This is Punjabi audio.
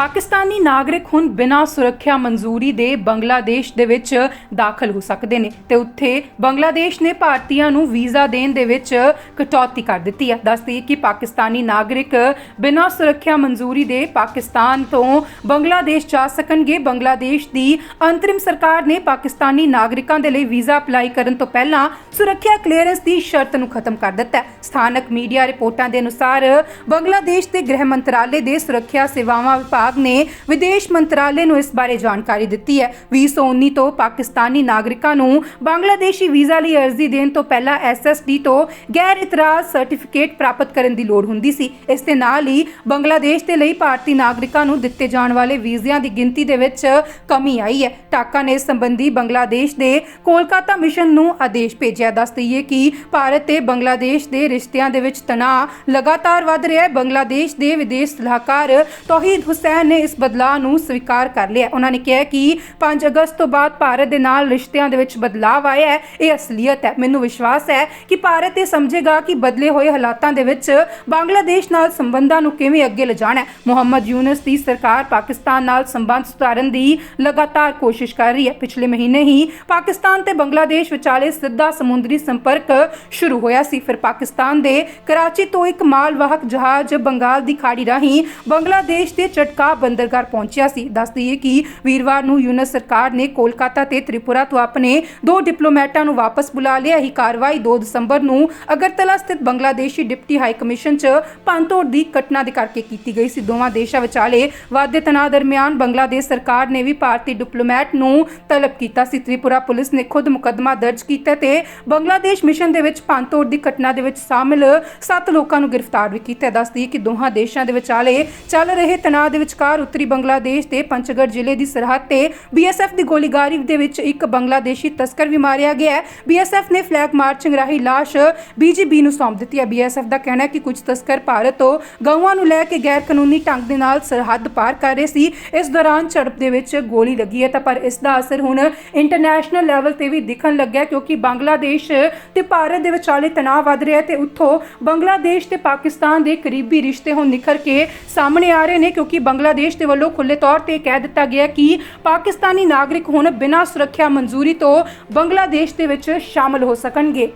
ਪਾਕਿਸਤਾਨੀ ਨਾਗਰਿਕ ਹੁਣ ਬਿਨਾਂ ਸੁਰੱਖਿਆ ਮਨਜ਼ੂਰੀ ਦੇ ਬੰਗਲਾਦੇਸ਼ ਦੇ ਵਿੱਚ ਦਾਖਲ ਹੋ ਸਕਦੇ ਨੇ ਤੇ ਉੱਥੇ ਬੰਗਲਾਦੇਸ਼ ਨੇ ਭਾਰਤੀਆਂ ਨੂੰ ਵੀਜ਼ਾ ਦੇਣ ਦੇ ਵਿੱਚ ਕਟੌਤੀ ਕਰ ਦਿੱਤੀ ਹੈ। ਦੱਸਦੀ ਕਿ ਪਾਕਿਸਤਾਨੀ ਨਾਗਰਿਕ ਬਿਨਾਂ ਸੁਰੱਖਿਆ ਮਨਜ਼ੂਰੀ ਦੇ ਪਾਕਿਸਤਾਨ ਤੋਂ ਬੰਗਲਾਦੇਸ਼ ਜਾ ਸਕਣਗੇ। ਬੰਗਲਾਦੇਸ਼ ਦੀ ਅੰਤਰਿਮ ਸਰਕਾਰ ਨੇ ਪਾਕਿਸਤਾਨੀ ਨਾਗਰਿਕਾਂ ਦੇ ਲਈ ਵੀਜ਼ਾ ਅਪਲਾਈ ਕਰਨ ਤੋਂ ਪਹਿਲਾਂ ਸੁਰੱਖਿਆ ਕਲੀਅਰੈਂਸ ਦੀ ਸ਼ਰਤ ਨੂੰ ਖਤਮ ਕਰ ਦਿੱਤਾ ਸਥਾਨਕ ਮੀਡੀਆ ਰਿਪੋਰਟਾਂ ਦੇ ਅਨੁਸਾਰ ਬੰਗਲਾਦੇਸ਼ ਦੇ ਗ੍ਰਹਿ ਮੰਤਰਾਲੇ ਦੇ ਸੁਰੱਖਿਆ ਸੇਵਾਵਾਂ ਵਿਭਾਗ ਨੇ ਵਿਦੇਸ਼ ਮੰਤਰਾਲੇ ਨੂੰ ਇਸ ਬਾਰੇ ਜਾਣਕਾਰੀ ਦਿੱਤੀ ਹੈ। 2019 ਤੋਂ ਪਾਕਿਸਤਾਨੀ ਨਾਗਰਿਕਾਂ ਨੂੰ ਬੰਗਲਾਦੇਸ਼ੀ ਵੀਜ਼ਾ ਲਈ ਅਰਜ਼ੀ ਦੇਣ ਤੋਂ ਪਹਿਲਾਂ ਐਸਐਸਡੀ ਤੋਂ ਗੈਰ ਇਤਰਾਜ਼ ਸਰਟੀਫਿਕੇਟ ਪ੍ਰਾਪਤ ਕਰਨ ਦੀ ਲੋੜ ਹੁੰਦੀ ਸੀ। ਇਸ ਦੇ ਨਾਲ ਹੀ ਬੰਗਲਾਦੇਸ਼ ਦੇ ਲਈ ਭਾਰਤੀ ਨਾਗਰਿਕਾਂ ਨੂੰ ਦਿੱਤੇ ਜਾਣ ਵਾਲੇ ਵੀਜ਼ਿਆਂ ਦੀ ਗਿਣਤੀ ਦੇ ਵਿੱਚ ਕਮੀ ਆਈ ਹੈ। ਟਾਕਾ ਨੇ ਇਸ ਸੰਬੰਧੀ ਬੰਗਲਾਦੇਸ਼ ਦੇ ਕੋਲਕਾਤਾ ਮਿਸ਼ਨ ਨੂੰ ਆਦੇਸ਼ ਭੇਜਿਆ। ਦੱਸ ਦਈਏ ਕਿ ਭਾਰਤ ਤੇ ਬੰਗਲਾਦੇਸ਼ ਦੇ ਰਿਸ਼ਤਿਆਂ ਦੇ ਵਿੱਚ ਤਣਾਅ ਲਗਾਤਾਰ ਵੱਧ ਰਿਹਾ ਹੈ। ਬੰਗਲਾਦੇਸ਼ ਦੇ ਵਿਦੇਸ਼ ਸਲਾਹਕਾਰ ਤੌਹੀਦ ਹੁਸੈਨ ਨੇ ਇਸ ਬਦਲਾਅ ਨੂੰ ਸਵੀਕਾਰ ਕਰ ਲਿਆ। ਉਹਨਾਂ ਨੇ ਕਿਹਾ ਕਿ 5 ਅਗਸਤ ਤੋਂ ਬਾਅਦ ਭਾਰਤ ਦੇ ਨਾਲ ਰਿਸ਼ਤਿਆਂ ਦੇ ਵਿੱਚ ਬਦਲਾਅ ਆਇਆ ਹੈ। ਇਹ ਅਸਲੀਅਤ ਹੈ। ਮੈਨੂੰ ਵਿਸ਼ਵਾਸ ਹੈ ਕਿ ਭਾਰਤ ਇਹ ਸਮਝੇਗਾ ਕਿ ਬਦਲੇ ਹੋਏ ਹਾਲਾਤਾਂ ਦੇ ਵਿੱਚ ਬੰਗਲਾਦੇਸ਼ ਨਾਲ ਸੰਬੰਧਾਂ ਨੂੰ ਕਿਵੇਂ ਅੱਗੇ ਲਿਜਾਣਾ ਹੈ। ਮੁਹੰਮਦ ਯੂਨਸ ਦੀ ਸਰਕਾਰ ਪਾਕਿਸਤਾਨ ਨਾਲ ਸੰਬੰਧ ਸੁਧਾਰਨ ਦੀ ਲਗਾਤਾਰ ਕੋਸ਼ਿਸ਼ ਕਰ ਰਹੀ ਹੈ। ਪਿਛਲੇ ਮਹੀਨੇ ਹੀ ਪਾਕਿਸਤਾਨ ਤੇ ਬੰਗਲਾਦੇਸ਼ ਵਿਚਾਲੇ ਸਿੱਧਾ ਸਮੁੰਦਰੀ ਸੰਪਰਕ ਸ਼ੁਰੂ ਹੋਇਆ ਸੀ। ਫਿਰ ਪਾਕਿਸਤਾਨ ਦੇ ਕਰਾਚੀ ਤੋਂ ਇੱਕ ਮਾਲਵਾਹਕ ਜਹਾਜ਼ ਬੰਗਾਲ ਦੀ ਖਾੜੀ ਰਾਹੀਂ ਬੰਗਲਾਦੇਸ਼ ਦੇ ਚਟਕਾ ਬੰਦਰਗਾਹ ਪਹੁੰਚਿਆ ਸੀ। ਦੱਸ ਦਈਏ ਕਿ ਵੀਰਵਾਰ ਨੂੰ ਯੂਨਸ ਸਰਕਾਰ ਨੇ ਕੋਲਕਾਤਾ ਤੇ ਤ੍ਰਿਪੁਰਾ ਤੋਂ ਆਪਣੇ ਦੋ ਡਿਪਲੋਮੈਟਾਂ ਨੂੰ ਵਾਪਸ ਬੁਲਾ ਲਿਆ। ਇਹ ਕਾਰਵਾਈ 2 ਦਸੰਬਰ ਨੂੰ ਅਗਰਤਲਾ ਸਥਿਤ ਬੰਗਲਾਦੇਸ਼ੀ ਡਿਪਟੀ ਹਾਈ ਕਮਿਸ਼ਨ 'ਚ ਪੰਤੋੜ ਦੀ ਘਟਨਾ ਦੇ ਕਰਕੇ ਕੀਤੀ ਗਈ ਸੀ। ਦੋਵਾਂ ਦੇਸ਼ਾਂ ਵਿਚਾਲੇ ਵਾਧੇ ਤਣਾਅ ਦਰਮਿਆਨ ਬੰਗਲਾਦੇਸ਼ ਸਰਕਾਰ ਨੇ ਵੀ ਭਾਰਤੀ ਡਿਪਲੋਮੈਟ ਨੂੰ ਤਲਬ ਕੀਤਾ ਸੀ। ਤ੍ਰਿਪੁਰਾ ਪੁਲਿਸ ਨੇ ਖੁਦ ਮੁਕੱਦਮਾ ਦਰਜ ਕੀਤਾ ਤੇ ਬੰਗਲਾਦੇਸ਼ ਮਿਸ਼ਨ ਦੇ ਵਿੱਚ ਪੰਤੋੜ ਦੀ ਘਟਨਾ ਦੇ ਵਿੱਚ ਸ਼ਾਮਿਲ 7 ਲੋਕਾਂ ਨੂੰ ਗ੍ਰਿਫਤਾਰ ਵੀ ਕੀਤਾ। ਦੱਸਦੀ ਕਿ ਦੋਹਾਂ ਦੇਸ਼ਾਂ ਦੇ ਵਿਚਾਲੇ ਚੱਲ ਰਹੇ ਤਣਾਅ ਦੇ ਵਿਚਕਾਰ ਉੱਤਰੀ ਬੰਗਲਾਦੇਸ਼ ਦੇ ਪੰਚਗੜ੍ਹ ਜ਼ਿਲ੍ਹੇ ਦੀ ਸਰਹੱਦ ਤੇ ਬੀਐਸਐਫ ਦੀ ਗੋਲੀਬਾਰੀ ਦੇ ਵਿੱਚ ਇੱਕ ਬੰਗਲਾਦੇਸ਼ੀ ਤਸਕਰ ਵੀ ਮਾਰਿਆ ਗਿਆ ਹੈ। ਬੀਐਸਐਫ ਨੇ ਫਲੈਗ ਮਾਰਚਿੰਗ ਰਾਹੀਂ ਲਾਸ਼ ਬੀਜੀਬੀ ਨੂੰ ਸੌਂਪ ਦਿੱਤੀ ਹੈ। ਬੀਐਸਐਫ ਦਾ ਕਹਿਣਾ ਹੈ ਕਿ ਕੁਝ ਤਸਕਰ ਭਾਰਤ ਤੋਂ ਗਊਆਂ ਨੂੰ ਲੈ ਕੇ ਗੈਰ ਕਾਨੂੰਨੀ ਢੰਗ ਦੇ ਨਾਲ ਸਰਹੱਦ ਪਾਰ ਕਰ ਰਹੇ ਸੀ। ਇਸ ਦੌਰਾਨ ਝੜਪ ਦੇ ਵਿੱਚ ਗੋਲੀ ਲੱਗੀ ਹੈ ਤਾਂ ਪਰ ਇਸ ਦਾ ਅਸਰ ਹੁਣ ਇੰਟਰਨੈਸ਼ਨਲ ਲੈਵਲ ਤੇ ਵੀ ਦਿਖਣ ਲੱਗਿਆ ਕਿਉਂਕਿ ਬੰਗਲਾਦੇਸ਼ ਤੇ ਭਾਰਤ ਦੇ ਵਿਚਾਲੇ ਤਣਾਅ ਵੱਧ ਰਿਹਾ ਤੇ ਉੱਥੋਂ ਬੰਗਲਾਦੇਸ਼ ਤੇ ਪਾਕਿਸਤਾਨ ਦੇ ਕਰੀਬੀ ਰਿਸ਼ਤੇ ਹੁਣ ਨਿਖਰ ਕੇ ਸਾਹਮਣੇ ਆ ਰਹੇ ਨੇ ਕਿਉਂਕਿ ਬੰਗਲਾਦੇਸ਼ ਦੇ ਵੱਲੋਂ ਖੁੱਲੇ ਤੌਰ ਤੇ ਕਹਿ ਦਿੱਤਾ ਗਿਆ ਕਿ ਪਾਕਿਸਤਾਨੀ ਨਾਗਰਿਕ ਹੁਣ ਬਿਨਾਂ ਸੁਰੱਖਿਆ ਮਨਜ਼ੂਰੀ ਤੋਂ ਬੰਗਲਾਦੇਸ਼ ਦੇ ਵਿੱਚ ਸ਼ਾਮਲ ਹੋ ਸਕਣਗੇ।